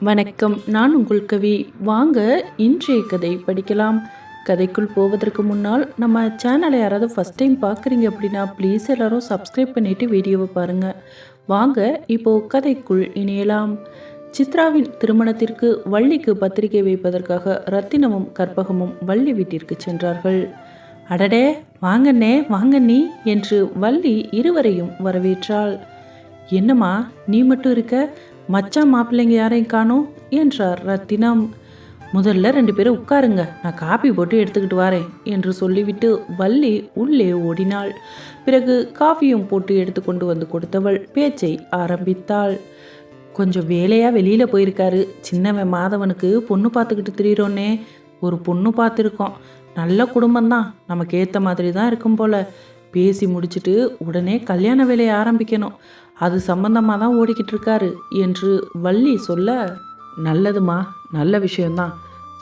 வணக்கம். நான் உங்கள் கவி. வாங்க இன்றைய கதை படிக்கலாம். கதைக்குள் போவதற்கு முன்னால் நம்ம சேனலை யாராவது ஃபஸ்ட் டைம் பார்க்குறீங்க அப்படின்னா ப்ளீஸ் எல்லாரும் சப்ஸ்கிரைப் பண்ணிவிட்டு வீடியோவை பாருங்கள் வாங்க இப்போது கதைக்குள் இணையலாம். சித்ராவின் திருமணத்திற்கு வள்ளிக்கு பத்திரிகை வைப்பதற்காக ரத்தினமும் கற்பகமும் வள்ளி வீட்டிற்கு சென்றார்கள். அடடே வாங்கண்ணே வாங்கண்ணி என்று வள்ளி இருவரையும் வரவேற்றாள். என்னம்மா நீ மட்டும் இருக்க? மச்சான் மாப்பிள்ளைங்க யாரையும் காணோம் என்றார் ரத்தினம் முதல்ல ரெண்டு பேரும் உட்காருங்க நான் காப்பி போட்டு எடுத்துக்கிட்டு வரேன் என்று சொல்லிவிட்டு வள்ளி உள்ளே ஓடினாள். பிறகு காஃபியும் போட்டு எடுத்து கொண்டு வந்து கொடுத்தவள் பேச்சை ஆரம்பித்தாள். கொஞ்சம் வேலையாக வெளியில் போயிருக்காரு. சின்னவன் மாதவனுக்கு பொண்ணு பார்த்துக்கிட்டு திரியிறோன்னே ஒரு பொண்ணு பார்த்துருக்கோம். நல்ல குடும்பம்தான் நமக்கு ஏற்ற மாதிரி தான் இருக்கும் போல. பேசி முடிச்சிட்டு உடனே கல்யாண வேலையை ஆரம்பிக்கணும். அது சம்பந்தமாக தான் ஓடிக்கிட்டு இருக்காரு என்று வள்ளி சொல்ல நல்லதுமா நல்ல விஷயம்தான்.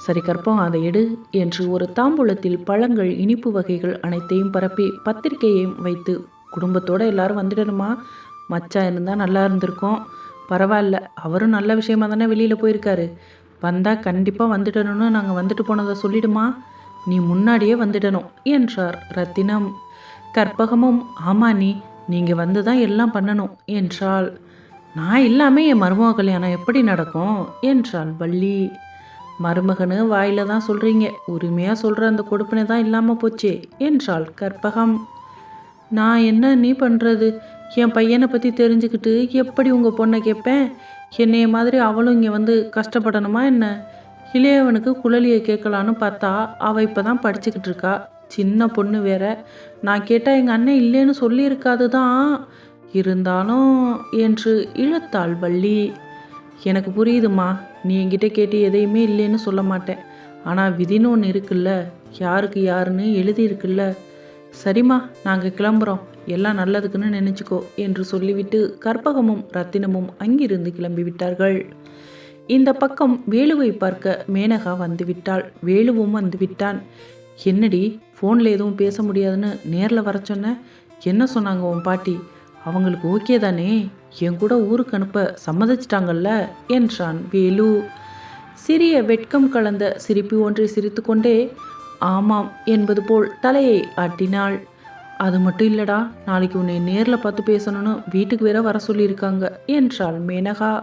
சரி கற்பம் அதை எடு என்று ஒரு தாம்பூலத்தில் பழங்கள் இனிப்பு வகைகள் அனைத்தையும் பரப்பி பத்திரிக்கையையும் வைத்து குடும்பத்தோடு எல்லாரும் வந்துடணுமா? மச்சான் இருந்தால் நல்லா இருந்திருக்கும். பரவாயில்ல அவரும் நல்ல விஷயமா தானே வெளியில் போயிருக்காரு. வந்தால் கண்டிப்பாக வந்துடணும்னு நாங்கள் வந்துட்டு போனதை சொல்லிடுமா? நீ முன்னாடியே வந்துடணும் என்றார் ரத்தினம். கற்பகமும் ஆமா நீ நீங்கள் வந்து தான் எல்லாம் பண்ணணும் என்றாள். நான் இல்லாமல் என் மருமக கல்யாணம் எப்படி நடக்கும்? என்றாள் வள்ளி. மருமகனு வாயில் தான் சொல்கிறீங்க உரிமையாக சொல்கிற அந்த கொடுப்பினை தான் இல்லாமல் போச்சே என்றாள் கற்பகம். நான் என்ன நீ பண்ணுறது என் பையனை பற்றி தெரிஞ்சுக்கிட்டு எப்படி உங்கள் பொண்ணை கேட்பேன்? என்னைய மாதிரி அவளும் இங்கே வந்து கஷ்டப்படணுமா என்ன? இளையவனுக்கு குழலியை கேட்கலான்னு பார்த்தா அவள் இப்போ தான் படிச்சுக்கிட்டு இருக்கா. சின்ன பொண்ணு வேற. நான் கேட்டால் எங்கள் அண்ணன் இல்லைன்னு சொல்லியிருக்காது தான் இருந்தாலும் என்று இழுத்தாள் வள்ளி. எனக்கு புரியுதுமா நீ என்கிட்ட கேட்டு எதையுமே இல்லைன்னு சொல்ல மாட்டேன். ஆனால் விதின்னு ஒன்று இருக்குல்ல யாருக்கு யாருன்னு எழுதியிருக்குல்ல சரிம்மா நாங்கள் கிளம்புறோம். எல்லாம் நல்லதுக்குன்னு நினச்சிக்கோ என்று சொல்லிவிட்டு கற்பகமும் ரத்தினமும் அங்கிருந்து கிளம்பி விட்டார்கள் இந்த பக்கம் வேலுவை பார்க்க மேனகா வந்துவிட்டாள். வேலுவும் வந்துவிட்டான். என்னடி ஃபோனில் எதுவும் பேச முடியாதுன்னு நேரில் வர சொன்ன என்ன சொன்னாங்க உன் பாட்டி? அவங்களுக்கு ஓகே தானே? என் கூட ஊருக்கு அனுப்ப சம்மதிச்சிட்டாங்கல்ல? என்றான் வேலு. சிறிய வெட்கம் கலந்த சிரிப்பு ஒன்றை சிரித்துக்கொண்டே ஆமாம் என்பது போல் தலையை ஆட்டினாள். அது மட்டும் இல்லடா நாளைக்கு உன்னை நேரில் பார்த்து பேசணும்னு வீட்டுக்கு வேற வர சொல்லியிருக்காங்க என்றாள் மேனகா.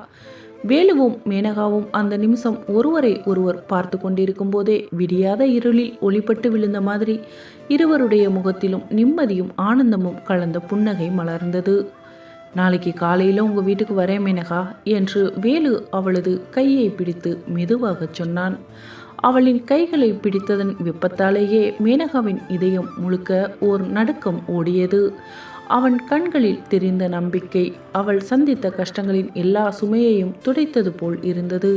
வேலுவும் மேனகாவும் அந்த நிமிஷம் ஒருவரை ஒருவர் பார்த்து கொண்டிருக்கும் போதே விடியாத இருளில் ஒளிப்பட்டு விழுந்த மாதிரி இருவருடைய முகத்திலும் நிம்மதியும் ஆனந்தமும் கலந்த புன்னகை மலர்ந்தது. நாளைக்கு காலையில் உங்கள் வீட்டுக்கு வரேன் மேனகா என்று வேலு அவளது கையை பிடித்து மெதுவாகச் சொன்னான். அவளின் கைகளை பிடித்ததன் வெப்பத்தாலேயே மேனகாவின் இதயம் முழுக்க ஓர் நடுக்கம் ஓடியது. அவன் கண்களில் தெரிந்த நம்பிக்கை அவள் சந்தித்த கஷ்டங்களின் எல்லா சுமையையும் துடைத்தது போல் இருந்தது.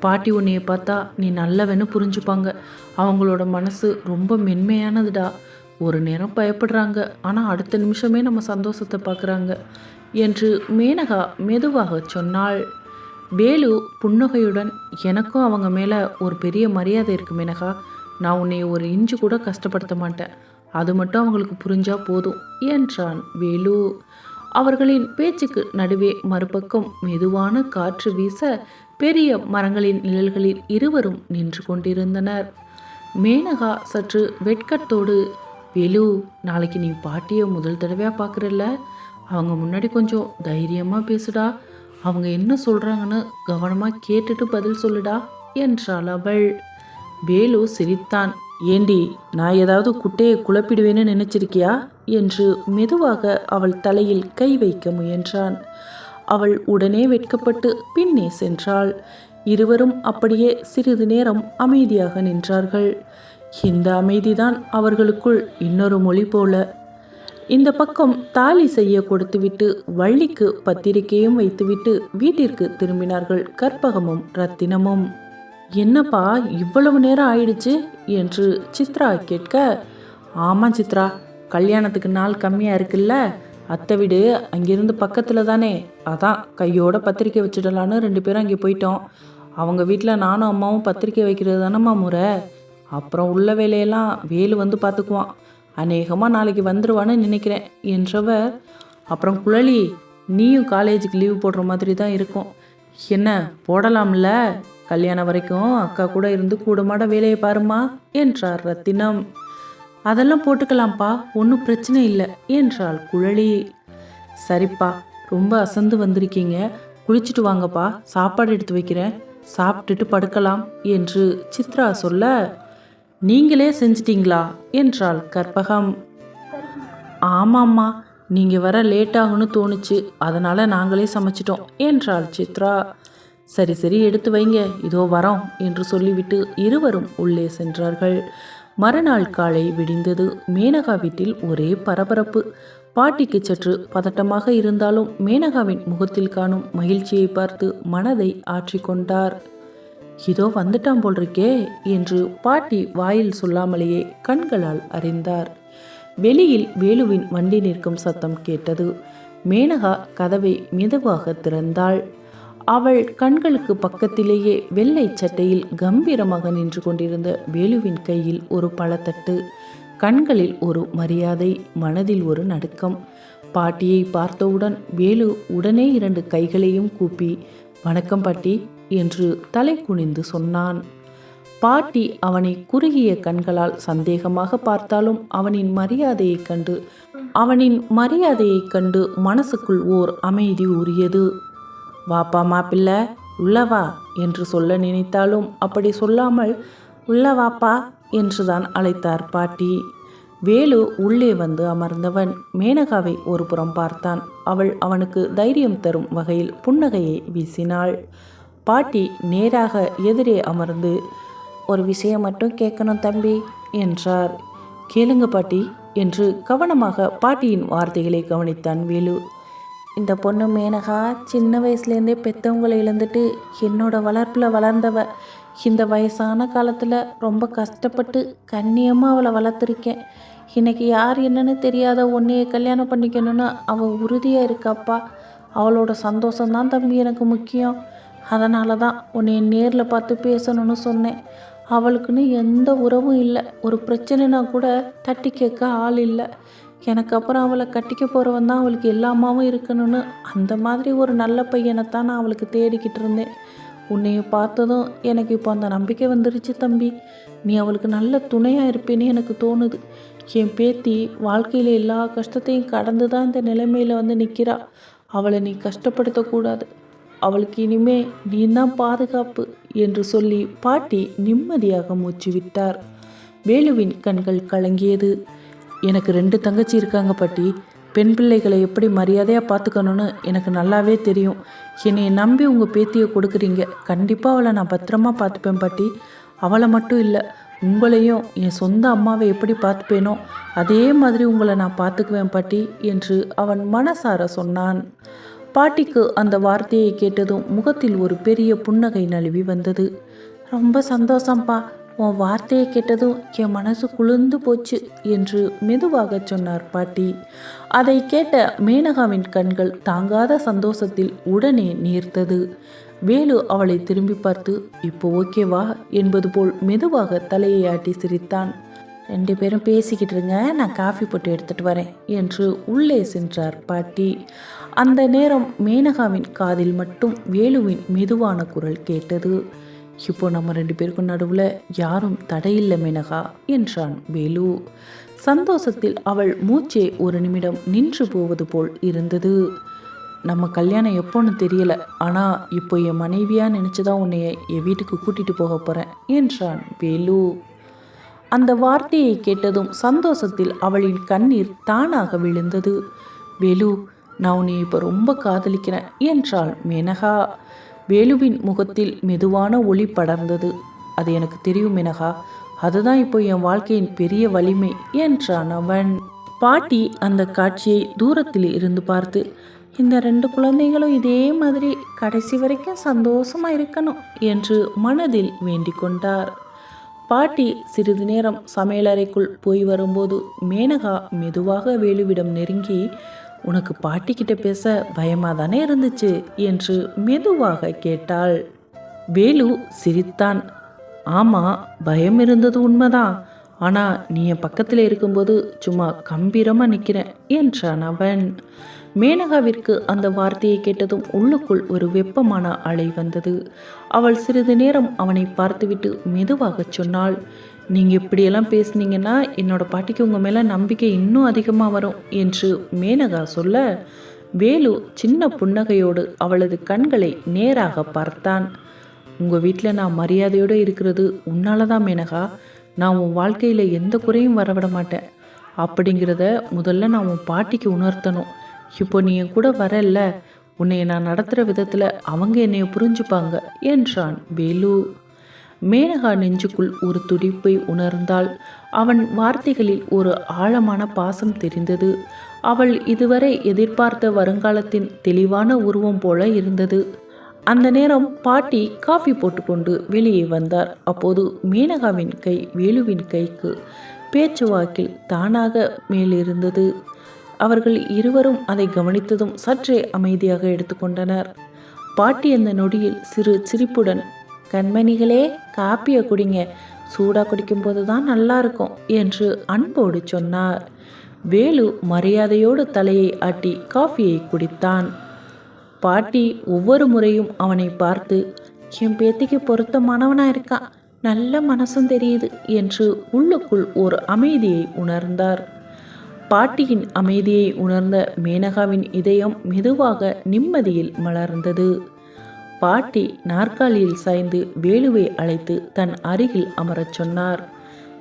பாட்டி உன்னைய பார்த்தா நீ நல்லவன்னு புரிஞ்சுப்பாங்க. அவங்களோட மனசு ரொம்ப மென்மையானதுடா. ஒரு நேரம் பயப்படுறாங்க. ஆனால் அடுத்த நிமிஷமே நம்ம சந்தோஷத்தை பார்க்குறாங்க என்று மேனகா மெதுவாக சொன்னாள். வேலு புன்னகையுடன் எனக்கும் அவங்க மேலே ஒரு பெரிய மரியாதை இருக்கு மேனகா. நான் உன்னை ஒரு இன்ச்சு கூட கஷ்டப்படுத்த மாட்டேன். அது மட்டும் அவங்களுக்கு புரிஞ்சா போதும் என்றான் வேலு. அவர்களின் பேச்சுக்கு நடுவே மறுபக்கம் மெதுவான காற்று வீச பெரிய மரங்களின் நிழல்களில் இருவரும் நின்று கொண்டிருந்தனர். மேனகா சற்று வெட்கத்தோடு வேலு நாளைக்கு நீ பாட்டியை முதல் தடவையாக பார்க்குறல்ல அவங்க முன்னாடி கொஞ்சம் தைரியமாக பேசுடா. அவங்க என்ன சொல்கிறாங்கன்னு கவனமாக கேட்டுட்டு பதில் சொல்லுடா என்றாள் அவள். வேலு சிரித்தான். ஏண்டி நான் ஏதாவது குட்டையை குழப்பிடுவேன்னு நினைச்சிருக்கியா? என்று மெதுவாக அவள் தலையில் கை வைக்க முயன்றான். அவள் உடனே வெட்கப்பட்டு பின்னே சென்றாள். இருவரும் அப்படியே சிறிது நேரம் அமைதியாக நின்றார்கள். இந்த அமைதிதான் அவர்களுக்குள் இன்னொரு மொழி போல. இந்த பக்கம் தாலி செய்ய கொடுத்துவிட்டு வள்ளிக்கு பத்திரிகையும் வைத்துவிட்டு வீட்டிற்கு திரும்பினார்கள் கற்பகமும் ரத்தினமும். என்னப்பா இவ்வளவு நேரம் ஆயிடுச்சு? என்று சித்ரா கேட்க ஆமாம் சித்ரா கல்யாணத்துக்கு நாள் கம்மியாக இருக்குல்ல. அத்தை வீடு அங்கேருந்து பக்கத்தில் தானே. அதான் கையோட பத்திரிக்கை வச்சிடலான்னு ரெண்டு பேரும் அங்கே போயிட்டோம். அவங்க வீட்டில் நானும் அம்மாவும் பத்திரிக்கை வைக்கிறது தானம்மா முறை. அப்புறம் உள்ள வேலையெல்லாம் வேலு வந்து பார்த்துக்குவான் அநேகமாக நாளைக்கு வந்துடுவான்னு நினைக்கிறேன் என்றவர் அப்புறம் குழலி நீயும் காலேஜுக்கு லீவ் போடுற மாதிரி தான் இருக்கும். என்ன போடலாம்ல? கல்யாணம் வரைக்கும் அக்கா கூட இருந்து கூடமாட வேலையை பாருமா என்றார் ரத்தினம். அதெல்லாம் போட்டுக்கலாம்ப்பா ஒன்றும் பிரச்சனை இல்லை என்றாள் குழலி. சரிப்பா ரொம்ப அசந்து வந்திருக்கீங்க குளிச்சுட்டு வாங்கப்பா சாப்பாடு எடுத்து வைக்கிறேன் சாப்பிட்டுட்டு படுக்கலாம் என்று சித்ரா சொல்ல நீங்களே செஞ்சிட்டீங்களா? என்றாள் கற்பகம். ஆமாம்மா நீங்கள் வர லேட்டாகுன்னு தோணுச்சு அதனால் நாங்களே சமைச்சிட்டோம் என்றாள் சித்ரா. சரி சரி எடுத்து வைங்க. இதோ வரோம் என்று சொல்லிவிட்டு இருவரும் உள்ளே சென்றார்கள். மறுநாள் காலை விடிந்தது. மேனகா வீட்டில் ஒரே பரபரப்பு. பாட்டிக்கு சற்று பதட்டமாக இருந்தாலும் மேனகாவின் முகத்தில் காணும் மகிழ்ச்சியை பார்த்து மனதை ஆற்றிக்கொண்டார் இதோ வந்துட்டான் போல் இருக்கே என்று பாட்டி வாயில் சொல்லாமலேயே கண்களால் அறிந்தார். வெளியில் வேலுவின் வண்டி நிற்கும் சத்தம் கேட்டது. மேனகா கதவை மெதுவாக திறந்தாள். அவள் கண்களுக்கு பக்கத்திலேயே வெள்ளை சட்டையில் கம்பீரமாக நின்று கொண்டிருந்த வேலுவின் கையில் ஒரு பழத்தட்டு கண்களில் ஒரு மரியாதை மனதில் ஒரு நடுக்கம். பாட்டியை பார்த்தவுடன் வேலு உடனே இரண்டு கைகளையும் கூப்பி வணக்கம் பாட்டி என்று தலை குனிந்து சொன்னான். பாட்டி அவனை குறுகிய கண்களால் சந்தேகமாக பார்த்தாலும் அவனின் மரியாதையைக் கண்டு அவனின் மரியாதையைக் கண்டு மனசுக்குள் ஓர் அமைதி உரியது வாப்பா மாப்பிள்ளை உள்ளவா என்று சொல்ல நினைத்தாலும் அப்படி சொல்லாமல் உள்ளவாப்பா என்றுதான் அழைத்தார் பாட்டி. வேலு உள்ளே வந்து அமர்ந்தவன் மேனகாவை ஒரு புறம் பார்த்தான். அவள் அவனுக்கு தைரியம் தரும் வகையில் புன்னகையை வீசினாள். பாட்டி நேராக எதிரே அமர்ந்து ஒரு விஷயம் மட்டும் கேட்கணும் தம்பி என்றார். கேளுங்க பாட்டி என்று கவனமாக பாட்டியின் வார்த்தைகளை கவனித்தான் வேலு. இந்த பொண்ணு மேனகா சின்ன வயசுலேருந்தே பெற்றவங்களை இழந்துட்டு என்னோட வளர்ப்பில் வளர்ந்தவ. இந்த வயசான காலத்தில் ரொம்ப கஷ்டப்பட்டு கண்ணியமாக அவளை வளர்த்துருக்கேன். இன்னைக்கு யார் என்னன்னு தெரியாத உன்னையை கல்யாணம் பண்ணிக்கணும்னு அவள் உறுதியாக இருக்காப்பா. அவளோட சந்தோஷம்தான் தம்பி எனக்கு முக்கியம். அதனால தான் உன்னை நேரில் பார்த்து பேசணும்னு சொன்னேன். அவளுக்குன்னு எந்த உறவும் இல்லை. ஒரு பிரச்சனைனா கூட தட்டி கேட்க ஆள் இல்லை. எனக்கு அப்புறம் அவளை கட்டிக்க போகிறவன் தான் அவளுக்கு எல்லாமாவும் இருக்கணும்னு அந்த மாதிரி ஒரு நல்ல பையனை தான் நான் அவளுக்கு தேடிக்கிட்டு இருந்தேன். உன்னைய பார்த்ததும் எனக்கு இப்போ அந்த நம்பிக்கை வந்துருச்சு தம்பி. நீ அவளுக்கு நல்ல துணையாக இருப்பேன்னு எனக்கு தோணுது. என் பேத்தி வாழ்க்கையில் எல்லா கஷ்டத்தையும் கடந்து தான் இந்த நிலைமையில் வந்து நிற்கிறா அவளை நீ கஷ்டப்படுத்தக்கூடாது அவளுக்கு இனிமே நீ தான் பாதுகாப்பு என்று சொல்லி பாட்டி நிம்மதியாக மூச்சு விட்டார். வேலுவின் கண்கள் கலங்கியது. எனக்கு ரெண்டு தங்கச்சி இருக்காங்க பாட்டி. பெண் பிள்ளைகளை எப்படி மரியாதையாக பார்த்துக்கணும்னு எனக்கு நல்லாவே தெரியும். என்னை நம்பி உங்கள் பேத்தியை கொடுக்குறீங்க. கண்டிப்பாக அவளை நான் பத்திரமா பார்த்துப்பேன் பாட்டி. அவளை மட்டும் இல்லை உங்களையும் என் சொந்த அம்மாவை எப்படி பார்த்துப்பேனோ அதே மாதிரி உங்களை நான் பார்த்துக்குவேன் பாட்டி என்று அவன் மனசார சொன்னான். பாட்டிக்கு அந்த வார்த்தையை கேட்டதும் முகத்தில் ஒரு பெரிய புன்னகை நழுவி வந்தது. ரொம்ப சந்தோஷம்ப்பா உன் வார்த்தையை கேட்டதும் என் மனசு குளிர்ந்து போச்சு என்று மெதுவாக சொன்னார் பாட்டி. அதை கேட்ட மேனகாவின் கண்கள் தாங்காத சந்தோஷத்தில் உடனே நீர்த்தது. வேலு அவளை திரும்பி பார்த்து இப்போ ஓகேவா? என்பது போல் மெதுவாக தலையை ஆட்டி சிரித்தான். ரெண்டு பேரும் பேசிக்கிட்டு இருங்க நான் காஃபி போட்டு எடுத்துட்டு வரேன் என்று உள்ளே சென்றார் பாட்டி. அந்த நேரம் மேனகாவின் காதில் மட்டும் வேலுவின் மெதுவான குரல் கேட்டது. இப்போ நம்ம ரெண்டு பேருக்கும் நடுவில் யாரும் தடையில்லை மேனகா என்றான் வேலு. சந்தோஷத்தில் அவள் மூச்சே ஒரு நிமிடம் நின்று போவது போல் இருந்தது. நம்ம கல்யாணம் எப்போன்னு தெரியல ஆனால் இப்போ என் மனைவியாக நினச்சி தான் உன்னைய என் வீட்டுக்கு கூட்டிகிட்டு போக போகிறேன் என்றான் வேலு. அந்த வார்த்தையை கேட்டதும் சந்தோஷத்தில் அவளின் கண்ணீர் தானாக விழுந்தது. வேலு நான் உன்னை இப்போ ரொம்ப காதலிக்கிறேன் என்றாள் மேனகா. வேலுவின் முகத்தில் மெதுவான ஒளி படர்ந்தது. அது எனக்கு தெரியும் மேனகா. அதுதான் இப்போ என் வாழ்க்கையின் பெரிய வலிமை என்றான் அவன். பாட்டி அந்த காட்சியை தூரத்தில் இருந்து பார்த்து இந்த ரெண்டு குழந்தைகளும் இதே மாதிரி கடைசி வரைக்கும் சந்தோஷமா இருக்கணும் என்று மனதில் வேண்டிக் கொண்டார். பாட்டி சிறிது நேரம் சமையலறைக்குள் போய் வரும்போது மேனகா மெதுவாக வேலுவிடம் நெருங்கி உனக்கு பாட்டிக்கிட்ட பேச பயமாக தானே இருந்துச்சு? என்று மெதுவாக கேட்டாள். வேலு சிரித்தான். ஆமாம் பயம் இருந்தது உண்மைதான். ஆனால் நீ என் பக்கத்தில் இருக்கும்போது சும்மா கம்பீரமாக நிற்கிறேன் என்றான் அவன். மேனகாவிற்கு அந்த வார்த்தையை கேட்டதும் உள்ளுக்குள் ஒரு வெப்பமான அலை வந்தது. அவள் சிறிது நேரம் அவனை பார்த்துவிட்டு மெதுவாகச் சொன்னாள். நீங்கள் இப்படியெல்லாம் பேசுனீங்கன்னா என்னோட பாட்டிக்கு உங்கள் மேலே நம்பிக்கை இன்னும் அதிகமாக வரும் என்று மேனகா சொல்ல வேலு சின்ன புன்னகையோடு அவளது கண்களை நேராக பார்த்தான். உங்கள் வீட்டில் நான் மரியாதையோடு இருக்கிறது உன்னால தான் மேனகா. நான் உன் வாழ்க்கையில் எந்த குறையும் வரவிட மாட்டேன். அப்படிங்கிறத முதல்ல நான் உன் பாட்டிக்கு உணர்த்தணும். இப்போ நீ என் கூட வரல உன்னை நான் நடத்துகிற விதத்தில் அவங்க என்னை புரிஞ்சுப்பாங்க என்றான் வேலு. மேனகா நெஞ்சுக்குள் ஒரு துடிப்பை உணர்ந்தாள். அவன் வார்த்தைகளில் ஒரு ஆழமான பாசம் தெரிந்தது. அவள் இதுவரை எதிர்பார்த்த வருங்காலத்தின் தெளிவான உருவம் போல இருந்தது. அந்த நேரம் பாட்டி காஃபி போட்டுக்கொண்டு வெளியே வந்தார். அப்போது மேனகாவின் கை வேலுவின் கைக்கு பேச்சுவாக்கில் தானாக மேலிருந்தது. அவர்கள் இருவரும் அதை கவனித்ததும் சற்றே அமைதியாக எடுத்துக்கொண்டனர். பாட்டி அந்த நொடியில் சிறு சிரிப்புடன் கண்மணிகளே காப்பியை குடிங்க. சூடாக குடிக்கும்போது தான் நல்லா இருக்கும் என்று அன்போடு சொன்னார். வேலு மரியாதையோடு தலையை ஆட்டி காஃபியை குடித்தான். பாட்டி ஒவ்வொரு முறையும் அவனை பார்த்து என் பேத்திக்கு பொருத்தமானவனாக இருக்கான் நல்ல மனசும் தெரியுது என்று உள்ளுக்குள் ஒரு அமைதியை உணர்ந்தார். பாட்டியின் அமைதியை உணர்ந்த மேனகாவின் இதயம் மெதுவாக நிம்மதியில் மலர்ந்தது. பாட்டி நாற்காலியில் சாய்ந்து வேலுவை அழைத்து தன் அருகில் அமரச் சொன்னார்.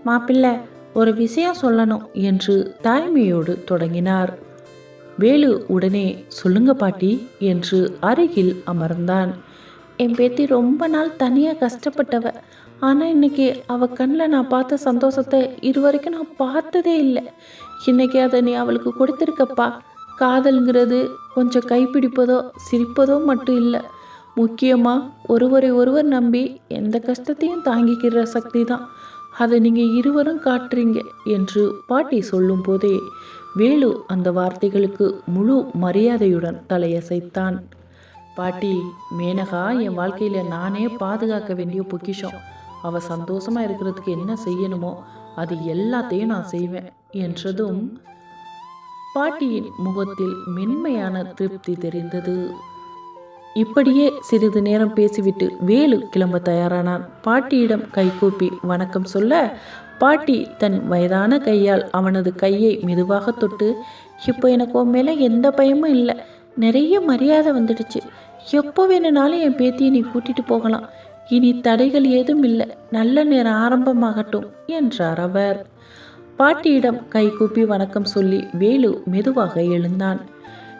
மாப்பிள்ளை ஒரு விஷயம் சொல்லணும் என்று தாய்மையோடு தொடங்கினார். வேலு உடனே சொல்லுங்க பாட்டி என்று அருகில் அமர்ந்தான். என் பேத்தி ரொம்ப நாள் தனியாக கஷ்டப்பட்டவ. ஆனால் இன்னைக்கு அவ கண்ணில் நான் பார்த்த சந்தோஷத்தை இதுவரைக்கும் நான் பார்த்ததே இல்லை. இன்னைக்கு அதை நீ அவளுக்கு கொடுத்துருக்கப்பா. காதல்ங்கிறது கொஞ்சம் கைப்பிடிப்பதோ சிரிப்பதோ மட்டும் இல்லை. முக்கியமாக ஒருவரை ஒருவர் நம்பி எந்த கஷ்டத்தையும் தாங்கிக்கிற சக்தி தான் அதை நீங்கள் இருவரும் காட்டுறீங்க என்று பாட்டி சொல்லும் போதே வேலு அந்த வார்த்தைகளுக்கு முழு மரியாதையுடன் தலையசைத்தான். பாட்டி மேனகா என் வாழ்க்கையில் நானே பாதுகாக்க வேண்டிய பொக்கிஷம். அவள் சந்தோஷமாக இருக்கிறதுக்கு என்ன செய்யணுமோ அது எல்லாத்தையும் நான் செய்வேன் என்றதும் பாட்டியின் முகத்தில் மென்மையான திருப்தி தெரிந்தது. இப்படியே சிறிது நேரம் பேசிவிட்டு வேலு கிளம்ப தயாரானான். பாட்டியிடம் கைகூப்பி வணக்கம் சொல்ல பாட்டி தன் வயதான கையால் அவனது கையை மெதுவாக தொட்டு இப்போ எனக்கு உன் மேலே எந்த பயமும் இல்லை. நிறைய மரியாதை வந்துடுச்சு. எப்போ வேணுனாலும் என் பேத்தியை நீ கூட்டிட்டு போகலாம். இனி தடைகள் ஏதும் இல்லை. நல்ல நேரம் ஆரம்பமாகட்டும் என்றார் அவர். பாட்டியிடம் கைகூப்பி வணக்கம் சொல்லி வேலு மெதுவாக எழுந்தான்.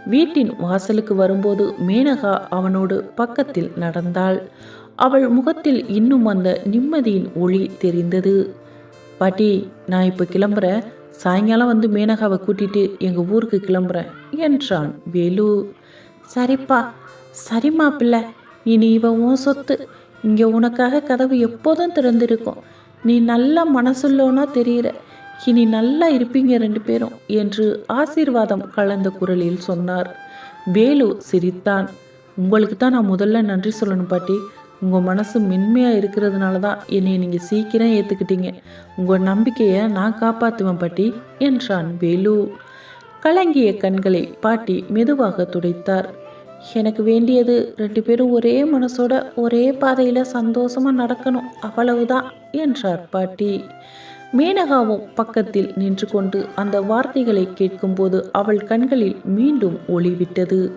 வீட்டின் வாசலுக்கு வரும்போது மேனகா அவனோடு பக்கத்தில் நடந்தாள். அவள் முகத்தில் இன்னும் அந்த நிம்மதியின் ஒளி தெரிந்தது. பாட்டி நான் இப்போ கிளம்புறேன். சாயங்காலம் வந்து மேனகாவை கூட்டிட்டு எங்கள் ஊருக்கு கிளம்புறேன் என்றான் வேலு. சரிப்பா. சரிம்மா பிள்ளை. இனி இவ உன் சொத்து. இங்கே உனக்காக கதவு எப்போதும் திறந்திருக்கும். நீ நல்ல மனசுள்ளோனா தெரியுற. இனி நல்லா இருப்பீங்க ரெண்டு பேரும் என்று ஆசீர்வாதம் கலந்த குரலில் சொன்னார். வேலு சிரித்தான். உங்களுக்கு தான் நான் முதல்ல நன்றி சொல்லணும் பாட்டி. உங்கள் மனசு மென்மையாக இருக்கிறதுனால தான் என்னை நீங்கள் சீக்கிரம் ஏற்றுக்கிட்டீங்க உங்கள் நம்பிக்கையை நான் காப்பாற்றுவேன் பாட்டி என்றான் வேலு. கலங்கிய கண்களை பாட்டி மெதுவாக துடைத்தார். எனக்கு வேண்டியது ரெண்டு பேரும் ஒரே மனசோட ஒரே பாதையில் சந்தோஷமாக நடக்கணும் அவ்வளவுதான் என்றார் பாட்டி. மேனகாவும் பக்கத்தில் நின்று கொண்டு அந்த வார்த்தைகளை கேட்கும்போது அவள் கண்களில் மீண்டும் ஒளிவிட்டது.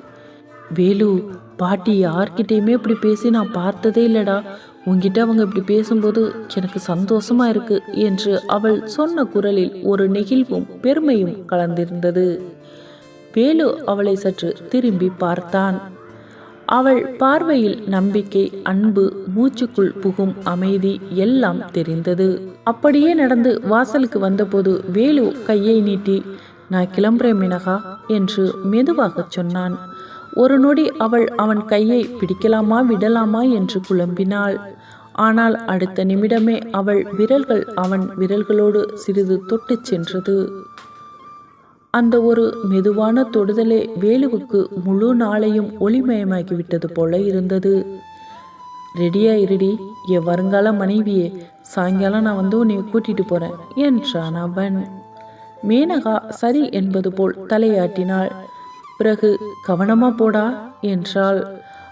வேலு பாட்டி யார்கிட்டயுமே இப்படி பேசி நான் பார்த்ததே இல்லடா. உங்ககிட்ட அவங்க இப்படி பேசும்போது எனக்கு சந்தோஷமா இருக்கு என்று அவள் சொன்ன குரலில் ஒரு நெகிழ்வும் பெருமையும் கலந்திருந்தது. வேலு அவளை சற்று திரும்பி பார்த்தான். அவள் பார்வையில் நம்பிக்கை அன்பு மூச்சுக்குள் புகும் அமைதி எல்லாம் தெரிந்தது. அப்படியே நடந்து வாசலுக்கு வந்தபோது வேலு கையை நீட்டி நான் கிளம்புறேன் மினகா என்று மெதுவாகச் சொன்னான். ஒரு நொடி அவள் அவன் கையை பிடிக்கலாமா விடலாமா என்று குழம்பினாள். ஆனால் அடுத்த நிமிடமே அவள் விரல்கள் அவன் விரல்களோடு சிறிது தொட்டுச் சென்றது. அந்த ஒரு மெதுவான தொடுதலே வேலுவுக்கு முழு நாளையும் ஒளிமயமாக்கிவிட்டது போல இருந்தது. ரெடியா இருடி என் வருங்கால மனைவியே சாயங்காலம் நான் வந்து உன்னை கூட்டிட்டு போறேன் என்றான் அவன். மேனகா சரி என்பது போல் தலையாட்டினாள். பிறகு கவனமா போடா என்றாள்.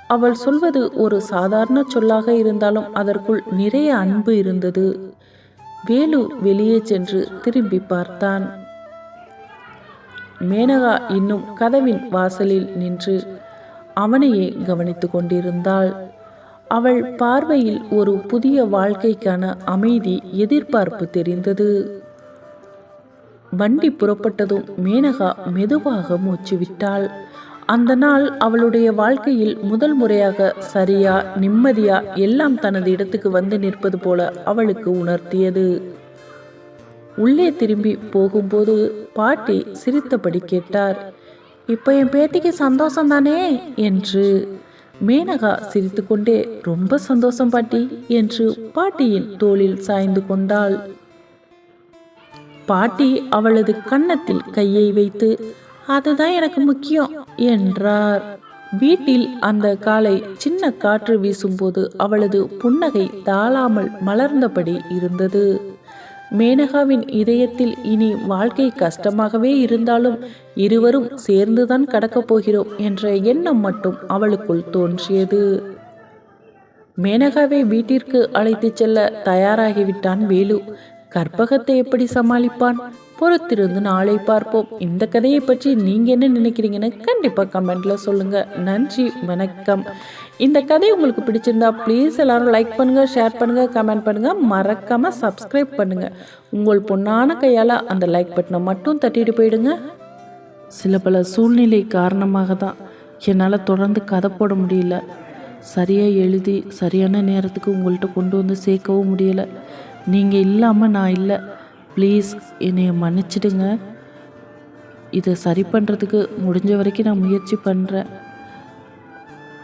அவள் சொல்வது ஒரு சாதாரண சொல்லாக இருந்தாலும் அதற்குள் நிறைய அன்பு இருந்தது. வேலு வெளியே சென்று திரும்பி பார்த்தான். மேனகா இன்னும் கதவின் வாசலில் நின்று அவனையே கவனித்து கொண்டிருந்தாள். அவள் பார்வையில் ஒரு புதிய வாழ்க்கைக்கான அமைதி எதிர்பார்ப்பு தெரிந்தது. வண்டி புறப்பட்டதும் மேனகா மெதுவாக மூச்சு விட்டாள். அந்த நாள் அவளுடைய வாழ்க்கையில் முதல் முறையாக சரியா நிம்மதியா எல்லாம் தனது இடத்துக்கு வந்து நிற்பது போல அவளுக்கு உணர்த்தியது. உள்ளே திரும்பி போகும்போது பாட்டி சிரித்தபடி கேட்டார் இப்போ என் பேத்திக்கு சந்தோஷம் தானே என்று. மேனகா சிரித்துக்கொண்டே ரொம்ப சந்தோஷம் பாட்டி என்று பாட்டியின் தோளில் சாய்ந்து கொண்டாள். பாட்டி அவளது கன்னத்தில் கையை வைத்து அதுதான் எனக்கு முக்கியம் என்றார். வீட்டில் அந்த காலை சின்ன காற்று வீசும்போது அவளது புன்னகை தாழாமல் மலர்ந்தபடி இருந்தது. மேனகாவின் இதயத்தில் இனி வாழ்க்கை கஷ்டமாகவே இருந்தாலும் இருவரும் சேர்ந்துதான் கடக்கப் போகிறோம் என்ற எண்ணம் மட்டும் அவளுக்குள் தோன்றியது. மேனகாவை வீட்டிற்கு அழைத்துச் செல்ல தயாராகிவிட்டான் வேலு. கற்பகத்தை எப்படி சமாளிப்பான்? பொறுத்திருந்து நாளை பார்ப்போம். இந்த கதையை பற்றி நீங்க என்ன நினைக்கிறீங்கன்னு கண்டிப்பா கமெண்ட்ல சொல்லுங்க. நன்றி வணக்கம். இந்த கதை உங்களுக்கு பிடிச்சிருந்தா ப்ளீஸ் எல்லாரும் லைக் பண்ணுங்கள் ஷேர் பண்ணுங்கள் கமெண்ட் பண்ணுங்கள் மறக்காமல் சப்ஸ்கிரைப் பண்ணுங்கள் உங்கள் பொண்ணான கையால் அந்த லைக் பட்டனை மட்டும் தட்டிட்டு போயிடுங்க. சில பல சூழ்நிலை காரணமாக தான் என்னால் தொடர்ந்து கதை போட முடியல. சரியாக எழுதி சரியான நேரத்துக்கு உங்கள்கிட்ட கொண்டு வந்து சேர்க்கவும் முடியலை. நீங்கள் இல்லாமல் நான் இல்லை. ப்ளீஸ் என்னைய மன்னிச்சிடுங்க. இதை சரி பண்ணுறதுக்கு முடிஞ்ச வரைக்கும் நான் முயற்சி பண்ணுறேன்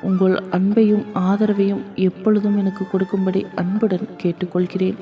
உங்கள் அன்பையும் ஆதரவையும் எப்பொழுதும் எனக்கு கொடுக்கும்படி அன்புடன் கேட்டுக்கொள்கிறேன்.